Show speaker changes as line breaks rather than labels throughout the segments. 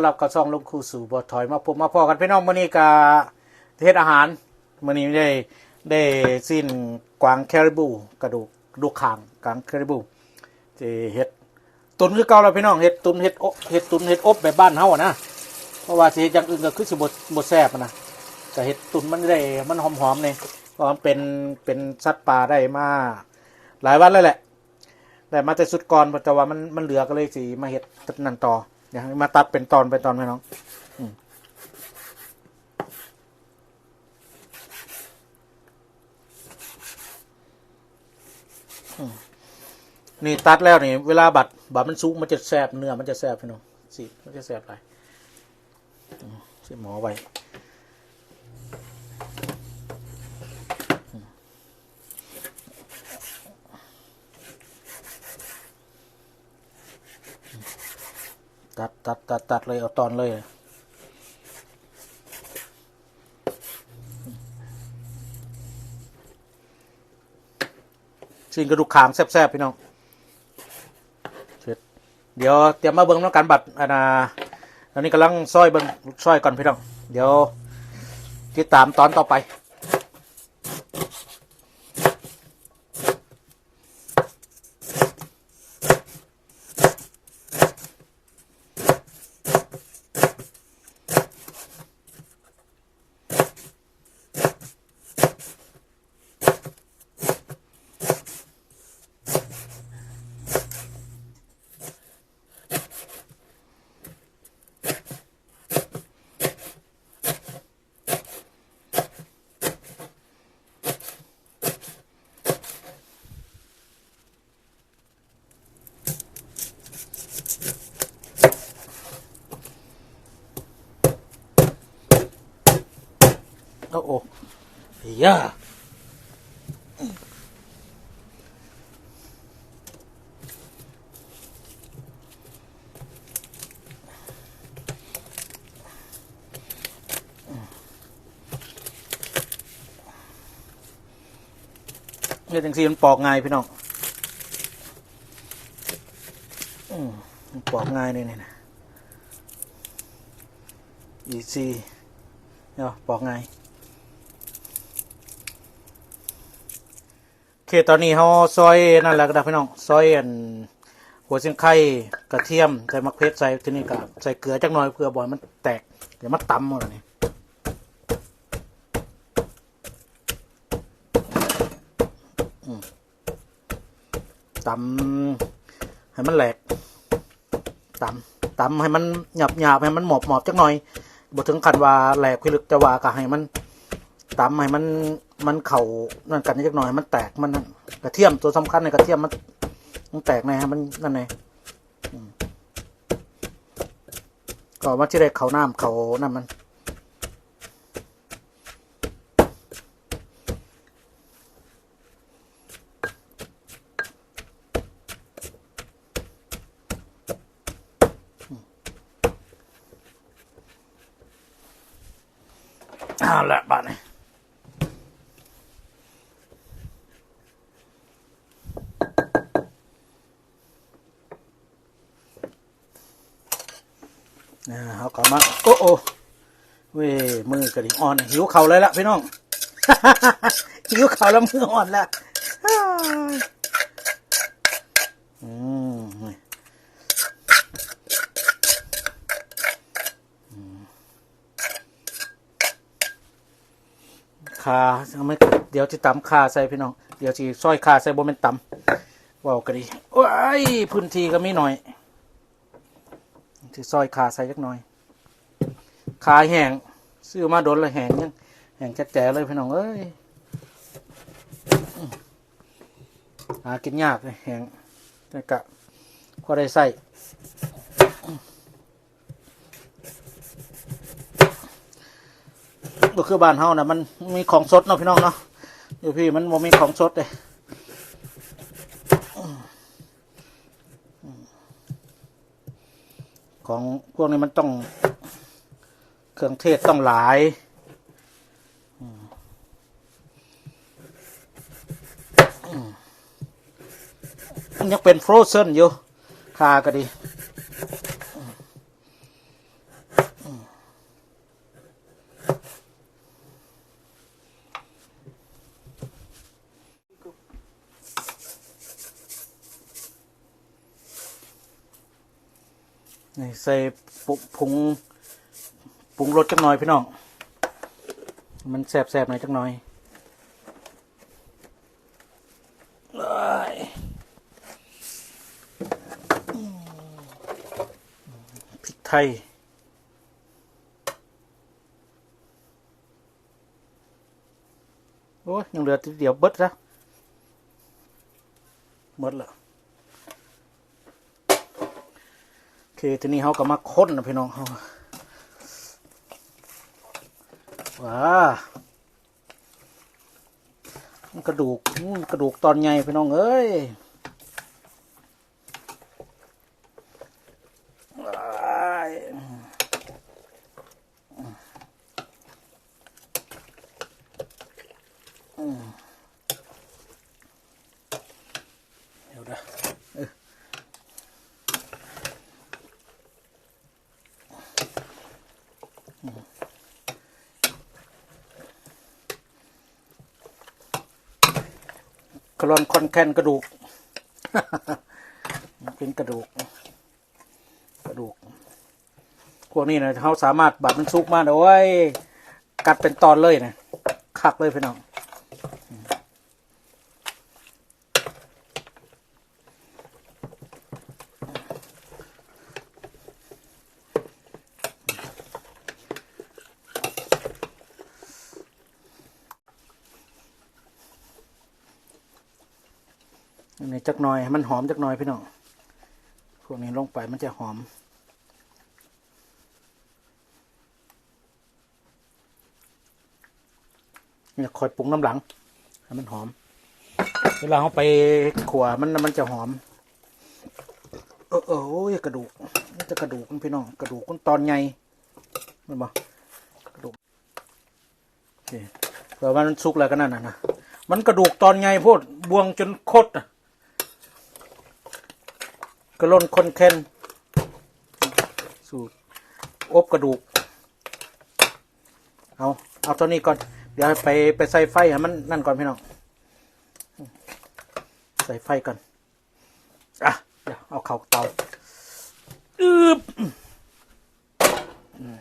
อนรับเข้าช่องลงคูสู่บ่ถอยมาพบมาพอกันพี่น้องมื้อนี้ก็เฮ็ดอาหารมื้อนี้ได้ได้สิ้นกวางแคริบู กระดูกกระดูกคางกวางแคริบูที่เฮ็ดตุนคือเก่าแล้วพี่น้องเฮ็ดตุนเฮ็ดอบเฮ็ดตุนเฮ็ดอบแบบบ้านเฮาอะนะเพราะว่าสิเฮ็ดอย่างอื่นก็คือสิบ่บ่แซ่บอะนะก็เฮ็ดตุนมันได้มันหอมๆนี่เพราะมันเป็นเป็นสัตว์ป่าได้มาหลายวันแล้วแหละได้มาแต่สุดก่อนแต่ว่ามันมันเหลือก็เลยสิมาเฮ็ดนั่นต่อ เดี๋ยวมาตัดเป็นตอนเป็นตอนไหมน้องนี่ตัดแล้วนี่เวลาบัดบัดมันสุกมันจะแสบเนื้อมันจะแสบพี่น้องสิมันจะแสบไรสิหมอไว้ ตัดตัดตัดตัดเลย เอาตอนเลยสิ่งกระดูกขางแซ่บๆพี่น้องเดี๋ยวเตรียมมาเบิ้งน้ำการบัตรอันนาตอนนี้กำลังซอยเบิ้งซอยก่อนพี่น้อง เดี๋ยวติดตามตอนต่อไป โอ้โอ้ ยาเนี่ยจังสีมันปอกง่ายพี่น้องอืมปอกง่ายเลยนี่นะอีซีเนาะปอกง่าย โอ เคตอนนี้เขาซอยนั่นแหละก็ได้พี่น้องซอยอันหัวเส้นไข่กระเทียมใส่มะเขือใส่ที่นี่ก็ใส่เกลือจักหน่อยเพื่อบ่อยมันแตกเดี๋ยวมันตำหมดเลยตำให้มันแหลกตำตำให้มันหยาบหยาบให้มันหมอบหมอบจักหน่อยบ่ถึงขั้นว่าแหลกพิลึกแต่ว่าก็ให้มันตำให้มัน มันเข่านั่นกันนิดหน่อย มันแตกมันกระเทียมตัวสำคัญในกระเทียมมันมันแตกในฮะมันนั่นไงก็ว่าที่ได้เขาน้ำเขานั่นมันเอาละบาดนี้ อ่าเขากลับมา โอ้โอ้เว้ยมือกระดิ่งอ่อน หิวเข่าเลยละพี่น้อง หิวเข่าแล้วมืออ่อนแล้วอ้าอืมนี่อืมขาเอาไม่เดี๋ยวจะตำขาใส่พี่น้อง เดี๋ยวจะซอยขาใส่บนเป็นตำว้าวกระดิ่งโอ้ยพื้นที่ก็มีหน่อย ที่ซอยขาใส่จักหน่อย ขาแห้งซื้อมาโดนเลยแห้งยังแห้งแจ๋เลยพี่น้องเอ้ยหากินยากเลยแห้งแต่กะพอได้ใส่ก็คือบ้านเฮานะมันมีของสดเนาะพี่น้องเนาะอยู่พี่มันบ่มีของสดเลย ของพวกนี้มันต้องเครื่องเทศต้องหลายอันยังเป็นฟรอเซนอยู่คาก็ดี ใส่ปุผงปรุงรสจักหน่อยพี่น้อง มันแสบๆหน่อยจักหน่อยเอ้ยพริกไทยโอ้ยยังเหลือทีเดียวเบิดแล้วเบิดแล้วโอ เคทีนี้เขาก็มาค้นนะพี่น้องเขาว้ามันกระดูกกระดูกตอนใหญ่พี่น้องเอ้ยว้ายเดี๋ยวนะเออก ระลอนคอนแคนกระดูก เป็นกระดูก กระดูก พวกนี้นะเขาสามารถบัดมันซุกมาเอาไว้กัดเป็นตอนเลยนะคักเลยพี่น้อง นนี้จักหน่อยมันหอมจักหน่อยพี่น้องพวกนี้ลงไปมันจะหอมเนี่ยคอยปรุงน้ำหลังให้มันหอม เวลาเขาไปขัวมันมันจะหอมเออเออโอ้ยกระดูกนี่จะกระดูกพี่น้องกระดูกมันตอนใหญ่เห็นบ่กระดูกเผื่อว่ามันสุกแล้วก็นั่นน่ะนะมันกระดูกตอนใหญ่โพดบวงจนคดอะ กระล่นคนเคนสูตรอบกระดูก เอา เอาตัวนี้ก่อน เดี๋ยวไปไปใส่ไฟให้มันนั่นก่อนพี่น้อง ใส่ไฟก่อน อะ เดี๋ยวเอาเข้าเตาอึบอืม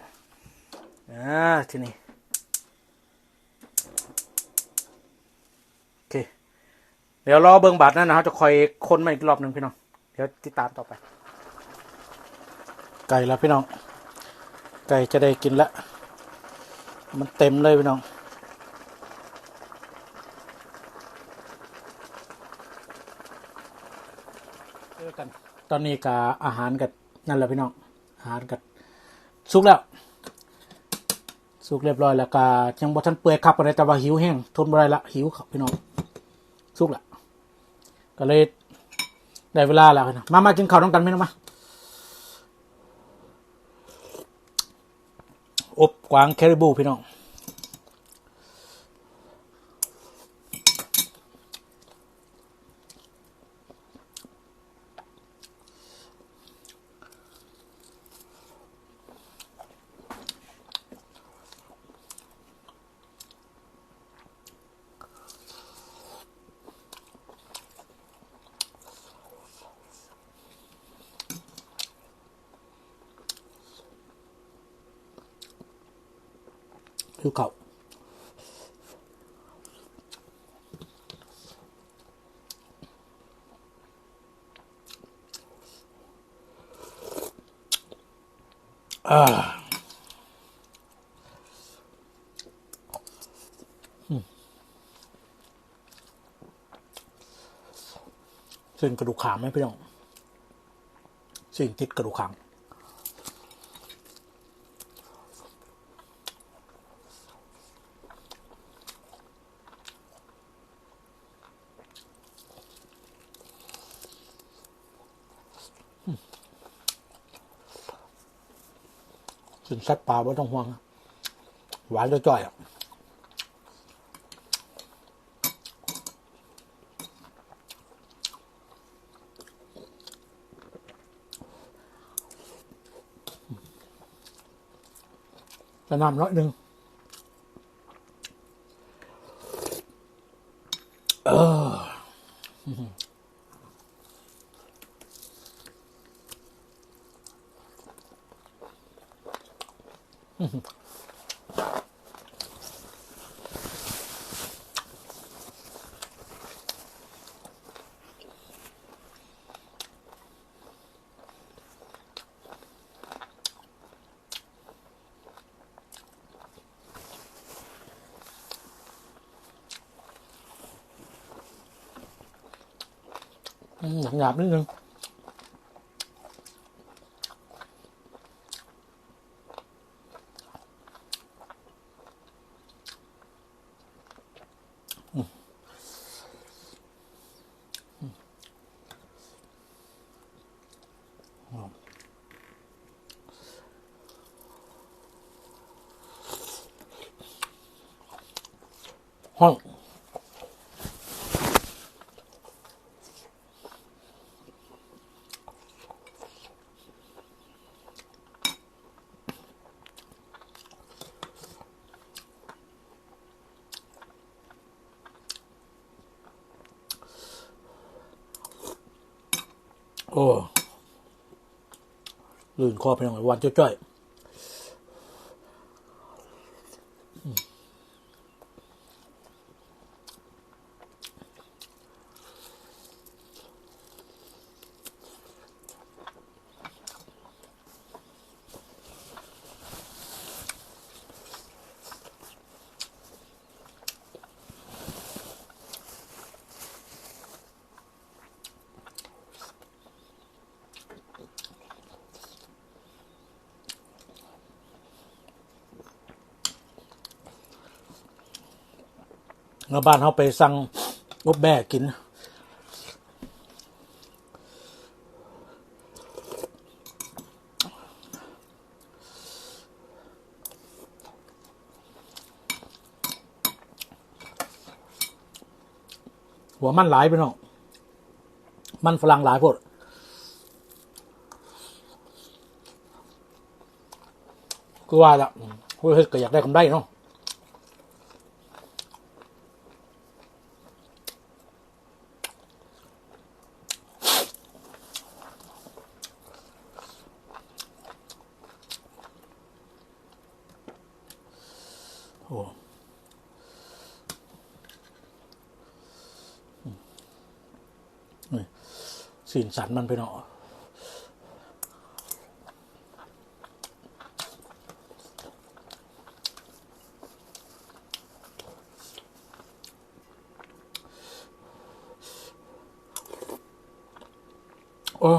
อ่าทีนี้โอเค เดี๋ยวรอเบิ้งบาทนั่นนะครับจะคอยคนมาอีกรอบหนึ่งพี่น้องเดี๋ยวติดตามต่อไป ไก่แล้วพี่น้อง ไก่จะได้กินแล้วมันเต็มเลยพี่น้องเจอกัน ตอนนี้กับอาหารกับนั่นแหละพี่น้อง อาหารกับสุกแล้ว สุกเรียบร้อยแล้วก็ยังบ่ทันเปื่อยครับอะไรแต่ว่าหิวแห้งทนบ่ได้ละหิวครับพี่น้อง สุกละก็เลย ได้เวลาแล้วนะมา มากินข้าวต้องกันไหมน้องมาอบกวางแคริบูพี่น้อง หิวข้าวอ่าอืมเส้นกระดูกขาไหมพี่น้องเส้นติดกระดูกขา สินสัตว์ป่าไม่ต้องห่วง หวานจ่อยจะนำน้อยหนึ่ง อืมหยาบๆนิดนึง ห้องโอ้ลื่นคอไปหน่อยวันจ้อยๆ เมื่อบ้านเขาไปสั่งอบแบ่กิน หัวมันหลายไปเนาะมันฝรั่งหลายพดก็ว่าละเฮ้ยก็อยากได้กำไรเนาะ โอ้อืมนี่ สีนสันมันไปเนาะโอ้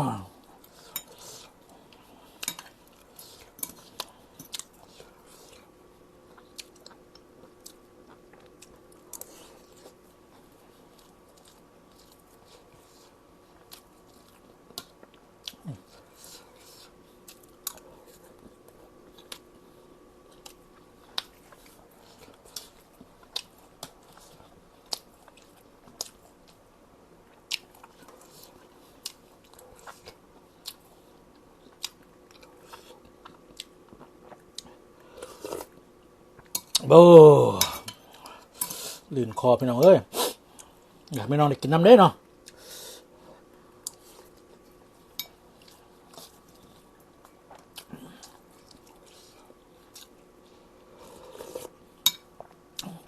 โบลื่นคอพี่น้องเอ้ยอยากไม่น้อนได้กินน้ำเด้เนาะ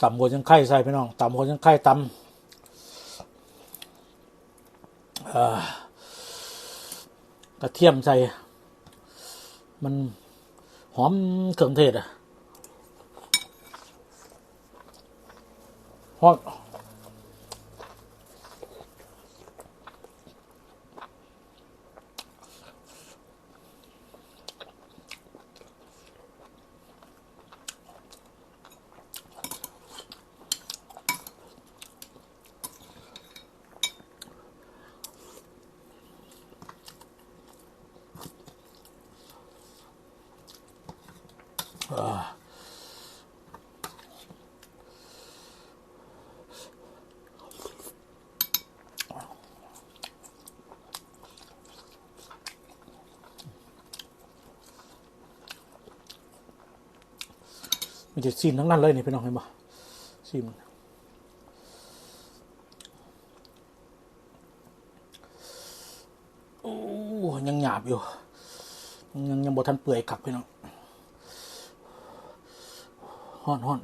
ตำหัวจังไข่ใส่พี่น้องตำหัวจังไข่ตำเอ่อกระเทียมใส่ มันหอมเครื่องเทศอะ เมันจะซีนทั้งนั้นเลยนี่พี่น้องเห็นปะซีนโอ้ยังหยาบอยู่ ยังยังบทันเปื่อยขักพี่น้องฮอนฮ้อน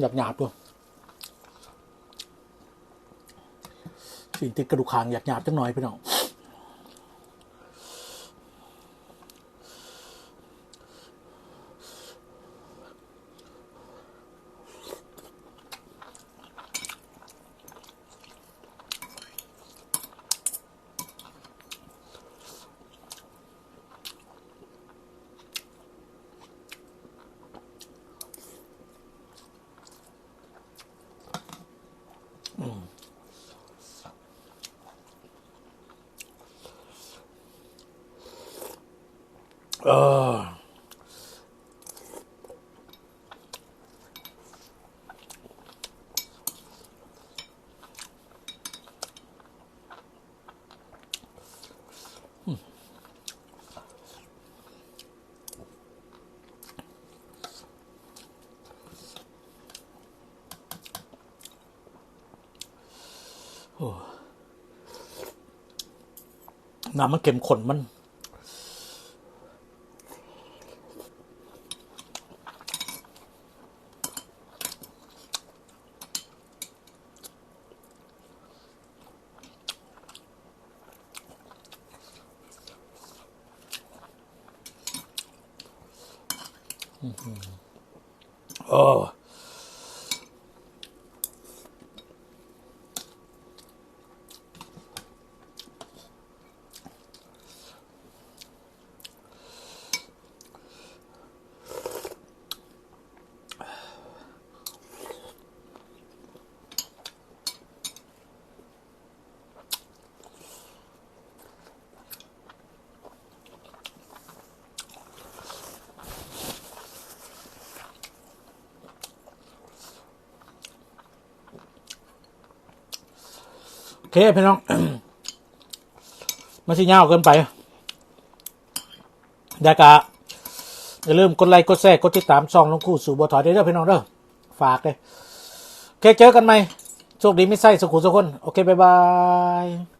หยาบหยาบด้วยสิ่งติดกระดูกคางหยาบหยาบจังหน่อยพี่น้อง เออน้ำมันเข้มข้นมัน โเคพี่น้องมาสิยาวเกินไปดากะอย่าลืมกดไลค์กดแชร์กดติดตามช่องลงคู่สู่บัวถอยได้เด้อพี่น้องเด้อฝากเลยโอเคเจอกันไหมโชคดีไม่ใส่สุขุสุคน โอเค บ๊ายบาย